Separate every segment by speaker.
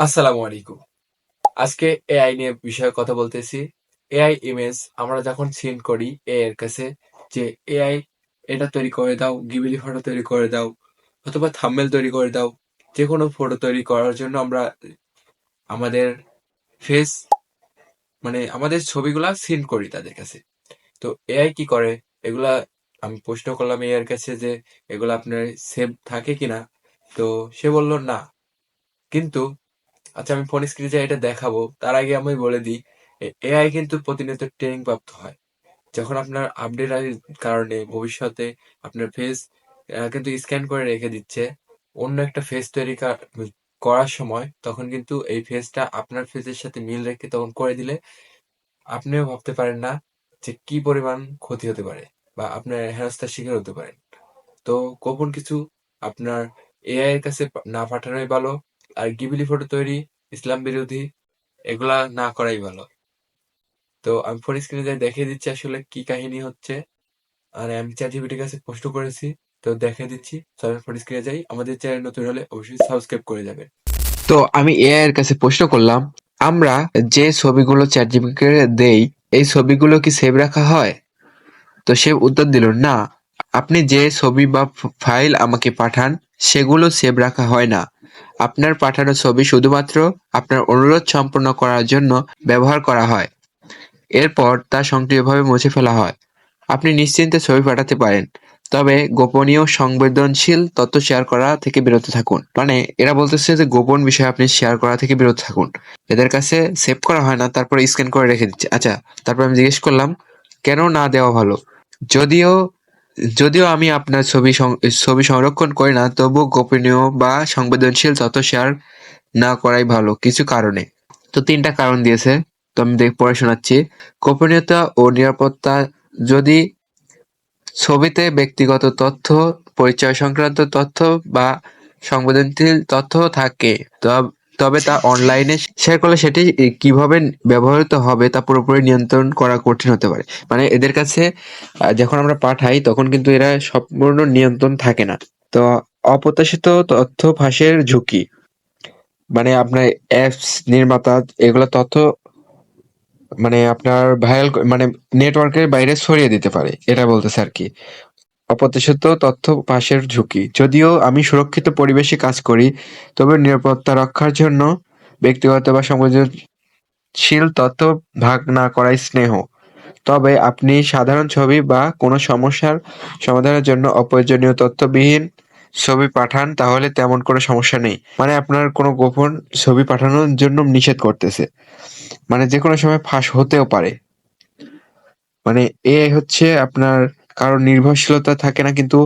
Speaker 1: আসসালামু আলাইকুম। আজকে এআই নিয়ে বিষয়ে কথা বলতেছি। এআই ইমেজ আমরা যখন সেন্ড করি এআই এর কাছে যে এআই এটা তৈরি করে দাও গিবিলি ফটো তৈরি করে দাও, অথবা থাম্বনেল তৈরি করে দাও যে কোনো ফটো তৈরি করার জন্য আমরা আমাদের ফেস মানে আমাদের ছবিগুলা সেন্ড করি তাদের কাছে। তো এআই কি করে? এগুলা আমি প্রশ্ন করলাম এআই এর কাছে যে এগুলা আপনার সেভ থাকে কিনা? তো সে বলল, না। কিন্তু আচ্ছা আমি ফোন স্ক্রিনে এটা দেখাবো। তার আগে আমি বলে দিই এআই কিন্তু প্রতিনিয়ত ট্রেনিং প্রাপ্ত হয়। যখন আপনার আপডেট কারণে ভবিষ্যতে আপনার ফেস কিন্তু স্ক্যান করে রেখে দিচ্ছে, অন্য একটা ফেস তৈরি করার সময় তখন কিন্তু এই ফেসটা আপনার ফেসের সাথে মিল রেখে তখন করে দিলে আপনিও ভাবতে পারেন না যে কি পরিমাণ ক্ষতি হতে পারে বা আপনার হেনস্থার শিকার হতে পারেন। তো গোপন কিছু আপনার এআই এর কাছে না পাঠানোই ভালো আর গিবিলি ফটো তৈরি, ইসলাম বিরোধী, এগুলা না করাই ভালো। তো আমি ফোন স্ক্রিনে যাই দেখিয়ে দিচ্ছি আসলে কি কাহিনী হচ্ছে, আর আমি চ্যাট জিপিটির কাছে পোস্ট করেছি, তো দেখিয়ে দিচ্ছি। সবাই ফোন স্ক্রিনে যাই, আমাদের চ্যানেল নতুন হলে অবশ্যই সাবস্ক্রাইব করে যাবেন।
Speaker 2: তো আমি এআই এর কাছে প্রশ্ন করলাম, আমরা যে ছবিগুলো চ্যাট জিপিটিকে দেই, এই ছবিগুলো কি সেভ রাখা হয়? তো সে উত্তর দিল, না, আপনি যে ছবি বা ফাইল আমাকে পাঠান, সেগুলো সেভ রাখা হয় না। আপনার পাঠানো ছবি শুধুমাত্র আপনার অনুরোধ সম্পন্ন করার জন্য ব্যবহার করা হয়। এরপর তা সক্রিয়ভাবে মুছে ফেলা হয়। আপনি নিশ্চিন্তে ছবি পাঠাতে পারেন, তবে গোপনীয় সংবেদনশীল তথ্য শেয়ার করা থেকে বিরত থাকুন। মানে এরা বলতেছে যে গোপন বিষয় আপনি শেয়ার করা থেকে বিরত থাকুন। এদের কাছে সেভ করা হয় না, তারপর স্ক্যান করে রেখে দিচ্ছে। আচ্ছা তারপর আমি জিজ্ঞেস করলাম, কেন না দেওয়া ভালো? যদিও যদিও আমি আপনার ছবি ছবি সংরক্ষণ করি না, তবুও গোপনীয় বা সংবেদনশীল তথ্য শেয়ার না করাই ভালো কিছু কারণে। তো তিনটা কারণ দিয়েছে, তো আমি দেখ পড়ে শোনাচ্ছি। গোপনীয়তা ও নিরাপত্তা, যদি ছবিতে ব্যক্তিগত তথ্য, পরিচয় সংক্রান্ত তথ্য বা সংবেদনশীল তথ্য থাকে তবে তা অনলাইনে শেয়ার করলে সেটি কীভাবে ব্যবহৃত হবে তা পুরোপুরি নিয়ন্ত্রণ করা কঠিন হতে পারে। মানে এদের কাছে যখন আমরা পাঠাই, তখন কিন্তু এরা সম্পূর্ণ নিয়ন্ত্রণ থাকে না। তো অপ্রত্যাশিত তথ্য ফাঁসের ঝুঁকি মানে আপনার অ্যাপস নির্মাতা, এগুলো তথ্য মানে আপনার ভাইরাল মানে নেটওয়ার্কের বাইরে ছড়িয়ে দিতে পারে, এটা বলতেছে আর কি। অপ্রত্যাশিত তথ্য পাশের ঝুঁকি। যদিও আমি সুরক্ষিত পরিবেশে কাজ করি, তবে নিরাপত্তা রক্ষার জন্য ব্যক্তিগত বা সংবেদনশীল তথ্য ভাগ না করাই স্নেহ। তবে আপনি সাধারণ ছবি বা কোনো সমস্যার সমাধানের জন্য অপ্রয়োজনীয় তথ্যবিহীন ছবি পাঠান, তাহলে তেমন কোনো সমস্যা নেই। মানে আপনার কোনো গোপন ছবি পাঠানোর জন্য নিষেধ করতেছে। মানে যে কোনো সময় ফাঁস হতেও পারে। মানে এ হচ্ছে আপনার কারও নির্ভরশীলতা থাকে না, কিন্তু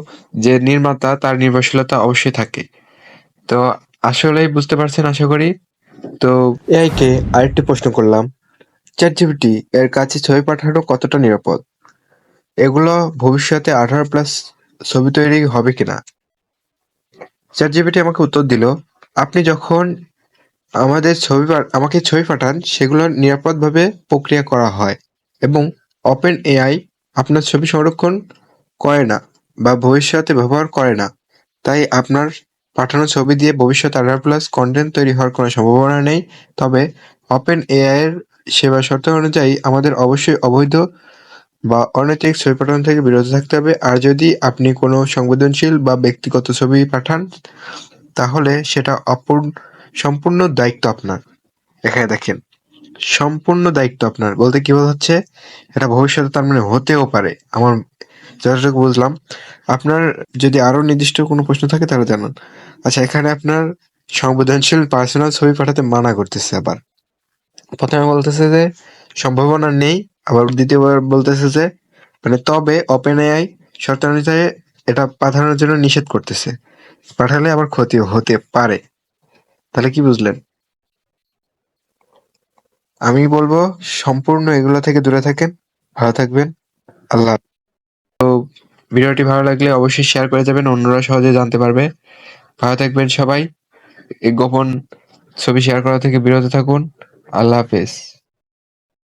Speaker 2: যে নির্মাতা, তার নির্ভরশীলতা অবশ্যই থাকে। তো আসলেই বুঝতে পারছেন আশা করি? তো এআই কে আরেকটি প্রশ্ন করলাম চ্যাট এর কাছে ছবি পাঠানো কতটা নিরাপদ? এগুলো ভবিষ্যতে আঠারো প্লাস ছবি তৈরি হবে কিনা? চ্যাট আমাকে উত্তর দিল, আপনি যখন আমাদের ছবি আমাকে ছবি পাঠান, সেগুলো নিরাপদভাবে প্রক্রিয়া করা হয় এবং ওপেন এআই আপনার ছবি সংরক্ষণ করে না বা ভবিষ্যতে ব্যবহার করে না, তাই আপনার পাঠানো ছবি দিয়ে ভবিষ্যতে আঠারো প্লাস কন্টেন্ট তৈরি হওয়ার কোনো সম্ভাবনা নেই। তবে ওপেন এআই এর সেবা শর্ত অনুযায়ী আমাদের অবশ্যই অবৈধ বা অনৈতিক ছবি পাঠানো থেকে বিরত থাকতে হবে। আর যদি আপনি কোনো সংবেদনশীল বা ব্যক্তিগত ছবি পাঠান, তাহলে সেটা অপূর্ণ, সম্পূর্ণ দায়িত্ব আপনার। এখানে দেখেন সম্পূর্ণ দায়িত্ব আপনার। বলতে কি হচ্ছে, এটা ভবিষ্যতে তার মানে হতেও পারে। আমার যতটুকু বুঝলাম, আপনার যদি আরও নির্দিষ্ট কোনো প্রশ্ন থাকে তাহলে জানান। আচ্ছা এখানে আপনার সংবেদনশীল পার্সোনাল ছবি পাঠাতে মানা করতেছে আবার। প্রথমে বলতেছে যে, সম্ভাবনা নেই। আবার দ্বিতীয়বার বলতেছে যে মানে তবে ওপেন এআই শর্ত অনুযায়ী এটা পাঠানোর জন্য নিষেধ করতেছে। পাঠালে আবার ক্ষতি হতে পারে। তাহলে কি বুঝলেন? আমি বলব, সম্পূর্ণ এগুলো থেকে দূরে থাকেন, ভালো থাকবেন, আল্লাহ তো ভিডিওটি ভালো লাগলে অবশ্যই শেয়ার করে যাবেন, অন্যরা সহজে জানতে পারবে। ভালো থাকবেন সবাই, এই গোপন ছবি শেয়ার করা থেকে বিরত থাকুন, আল্লাহ হাফেজ।